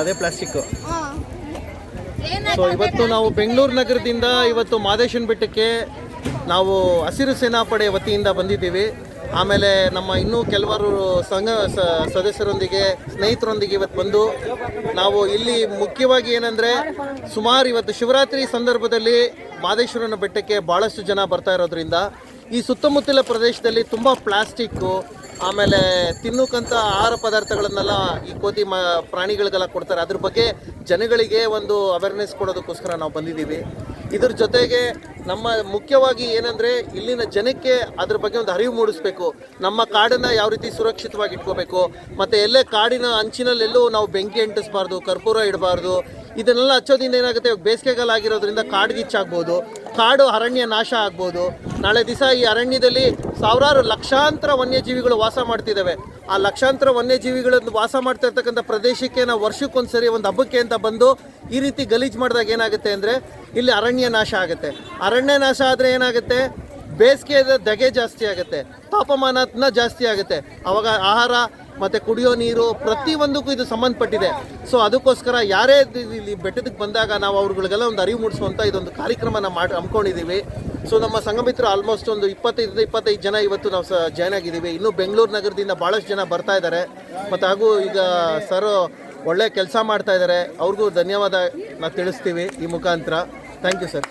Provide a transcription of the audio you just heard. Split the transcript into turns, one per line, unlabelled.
ಅದೇ plastic. So ಇವತ್ತು ನಾವು ಬೆಂಗಳೂರು ನಗರದಿಂದ ಇವತ್ತು ಮಾದೇಶನ್ ಬೆಟ್ಟಕ್ಕೆ ನಾವು ಹಸಿರು ಸೇನಾಪಡೆ ವತಿಯಿಂದ ಬಂದಿದ್ದೀವಿ. ಆಮೇಲೆ ನಮ್ಮ ಇನ್ನೂ ಕೆಲವರು ಸಂಘ ಸದಸ್ಯರೊಂದಿಗೆ ಸ್ನೇಹಿತರೊಂದಿಗೆ ಇವತ್ತು ಬಂದು ನಾವು ಇಲ್ಲಿ ಮುಖ್ಯವಾಗಿ ಏನಂದರೆ ಸುಮಾರು ಇವತ್ತು ಶಿವರಾತ್ರಿ ಸಂದರ್ಭದಲ್ಲಿ ಮಾದೇಶ್ವರನ ಬೆಟ್ಟಕ್ಕೆ ಭಾಳಷ್ಟು ಜನ ಬರ್ತಾ ಇರೋದ್ರಿಂದ ಈ ಸುತ್ತಮುತ್ತಲ ಪ್ರದೇಶದಲ್ಲಿ ತುಂಬ ಪ್ಲಾಸ್ಟಿಕ್ಕು ಆಮೇಲೆ ತಿನ್ನೋಕ್ಕಂಥ ಆಹಾರ ಪದಾರ್ಥಗಳನ್ನೆಲ್ಲ ಈ ಕೋತಿ ಮ ಪ್ರಾಣಿಗಳಿಗೆಲ್ಲ ಕೊಡ್ತಾರೆ. ಅದ್ರ ಬಗ್ಗೆ ಜನಗಳಿಗೆ ಒಂದು ಅವೇರ್ನೆಸ್ ಕೊಡೋದಕ್ಕೋಸ್ಕರ ನಾವು ಬಂದಿದ್ದೀವಿ. ಇದ್ರ ಜೊತೆಗೆ ನಮ್ಮ ಮುಖ್ಯವಾಗಿ ಏನಂದರೆ ಇಲ್ಲಿನ ಜನಕ್ಕೆ ಅದ್ರ ಬಗ್ಗೆ ಒಂದು ಅರಿವು ಮೂಡಿಸ್ಬೇಕು. ನಮ್ಮ ಕಾಡನ್ನು ಯಾವ ರೀತಿ ಸುರಕ್ಷಿತವಾಗಿ ಇಟ್ಕೋಬೇಕು. ಮತ್ತು ಎಲ್ಲೇ ಕಾಡಿನ ಅಂಚಿನಲ್ಲೆಲ್ಲೂ ನಾವು ಬೆಂಕಿ ಅಂಟಿಸ್ಬಾರ್ದು, ಕರ್ಪೂರ ಇಡಬಾರ್ದು, ಇದನ್ನೆಲ್ಲ ಹಚ್ಚೋದ್ರಿಂದ ಏನಾಗುತ್ತೆ? ಬೇಸಿಗೆಗಾಲ ಆಗಿರೋದ್ರಿಂದ ಕಾಡ್ಗಿಚ್ಚಾಗ್ಬೋದು ಕಾಡು ಅರಣ್ಯ ನಾಶ ಆಗ್ಬೋದು. ನಾಳೆ ದಿವಸ ಈ ಅರಣ್ಯದಲ್ಲಿ ಸಾವಿರಾರು ಲಕ್ಷಾಂತರ ವನ್ಯಜೀವಿಗಳು ವಾಸ ಮಾಡ್ತಿದ್ದಾವೆ. ಆ ಲಕ್ಷಾಂತರ ವನ್ಯಜೀವಿಗಳನ್ನು ವಾಸ ಮಾಡ್ತಾ ಇರ್ತಕ್ಕಂಥ ಪ್ರದೇಶಕ್ಕೆ ನಾವು ವರ್ಷಕ್ಕೊಂದ್ಸರಿ ಒಂದು ಹಬ್ಬಕ್ಕೆ ಅಂತ ಬಂದು ಈ ರೀತಿ ಗಲೀಜು ಮಾಡಿದಾಗ ಏನಾಗುತ್ತೆ ಅಂದರೆ ಇಲ್ಲಿ ಅರಣ್ಯ ನಾಶ ಆಗುತ್ತೆ. ಅರಣ್ಯ ನಾಶ ಆದರೆ ಏನಾಗುತ್ತೆ? ಬೇಸಿಗೆ ಧಗೆ ಜಾಸ್ತಿ ಆಗುತ್ತೆ. ತಾಪಮಾನ ಜಾಸ್ತಿ ಆಗುತ್ತೆ. ಆವಾಗ ಆಹಾರ ಮತ್ತು ಕುಡಿಯೋ ನೀರು ಪ್ರತಿಯೊಂದಕ್ಕೂ ಇದು ಸಂಬಂಧಪಟ್ಟಿದೆ. ಸೊ ಅದಕ್ಕೋಸ್ಕರ ಯಾರೇ ಇಲ್ಲಿ ಬೆಟ್ಟದಕ್ಕೆ ಬಂದಾಗ ನಾವು ಅವ್ರುಗಳಿಗೆಲ್ಲ ಒಂದು ಅರಿವು ಮೂಡಿಸುವಂಥ ಇದೊಂದು ಕಾರ್ಯಕ್ರಮನ ಮಾಡಿ ಹಮ್ಮಿಕೊಂಡಿದ್ದೀವಿ. ಸೊ ನಮ್ಮ ಸಂಘಮಿತ್ರ ಆಲ್ಮೋಸ್ಟ್ ಒಂದು ಇಪ್ಪತ್ತೈದು ಇಪ್ಪತ್ತೈದು ಜನ ಇವತ್ತು ನಾವು ಜಾಯ್ನ್ ಆಗಿದ್ದೀವಿ. ಇನ್ನು ಬೆಂಗಳೂರು ನಗರದಿಂದ ಭಾಳಷ್ಟು ಜನ ಬರ್ತಾ ಇದ್ದಾರೆ. ಮತ್ತು ಹಾಗೂ ಈಗ ಸರ್ ಒಳ್ಳೆ ಕೆಲಸ ಮಾಡ್ತಾ ಇದ್ದಾರೆ. ಅವ್ರಿಗೂ ಧನ್ಯವಾದ ನಾವು ತಿಳಿಸ್ತೀವಿ ಈ ಮುಖಾಂತರ. Thank you sir